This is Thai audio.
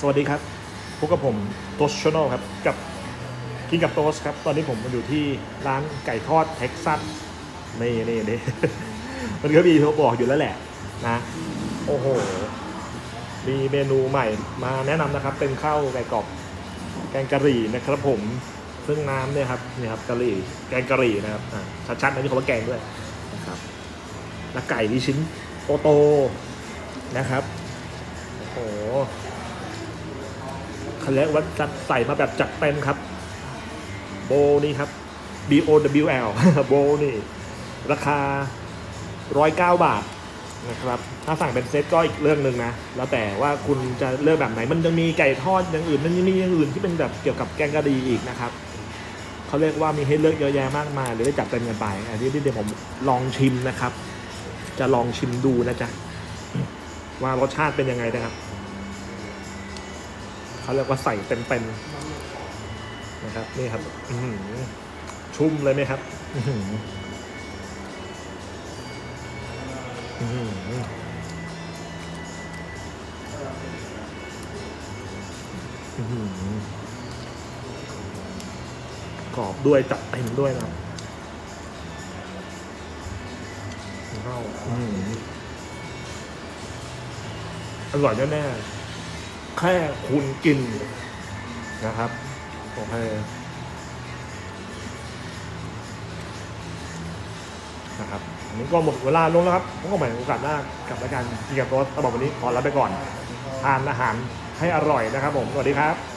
สวัสดีครับพบกับผมโตชโนครับกับกินกับโตสครับ ตอนนี้ผมมาอยู่ที่ร้านไก่ทอดเท็กซัสนี่นี่นี่มันก็มีเขาบอกอยู่แล้วแหละนะ โอ้โห มีเมนูใหม่มาแนะนำนะครับ เป็นข้าวไก่กรอบแกงกะหรี่นะครับผมซึ่งน้ำเนี่ยครับนี่ครับกะหรี่แกงกะหรี่นะครับอ่าชัดๆนะนี่เขาว่าแกงด้วยนะครับแล้วไก่ที่ชิ้นโตๆนะครับโอ้โห เขาเรียกว่าจัดใส่มาแบบจัดเต็มครับโบนี่ครับ B O W L โบนี่ ราคา 109 บาทนะครับถ้าสั่งเป็นเซตก็อีกเรื่องหนึ่งนะ แล้วแต่ว่าคุณจะเลือกแบบไหน มันยังมีไก่ทอดอย่างอื่น มันยังมีอย่างอื่นที่เป็นแบบเกี่ยวกับแกงกะหรี่อีกนะครับเขาเรียกว่ามีให้เลือกเยอะแยะมากมายหรือได้จับเต็มกันไปอันนี้เดี๋ยวผมลองชิมนะครับ จะลองชิมดูนะจ๊ะว่ารสชาติเป็นยังไงนะครับ เขาเรียกว่าใส่เต็มๆนะครับนี่ครับชุ่มเลยไหมครับกรอบด้วยจัดเต็มด้วยนะเข้าอื้อหืออร่อยแน่ๆ แค่คุณกินนะครับ โอเคนะครับอันนี้ก็หมดเวลาลงแล้วครับผมก็หมายโอกาสหน้ากับรายการกินกับรถระตลอดวันนี้ขอลาไปก่อน ทานอาหารให้อร่อยนะครับผม สวัสดีครับ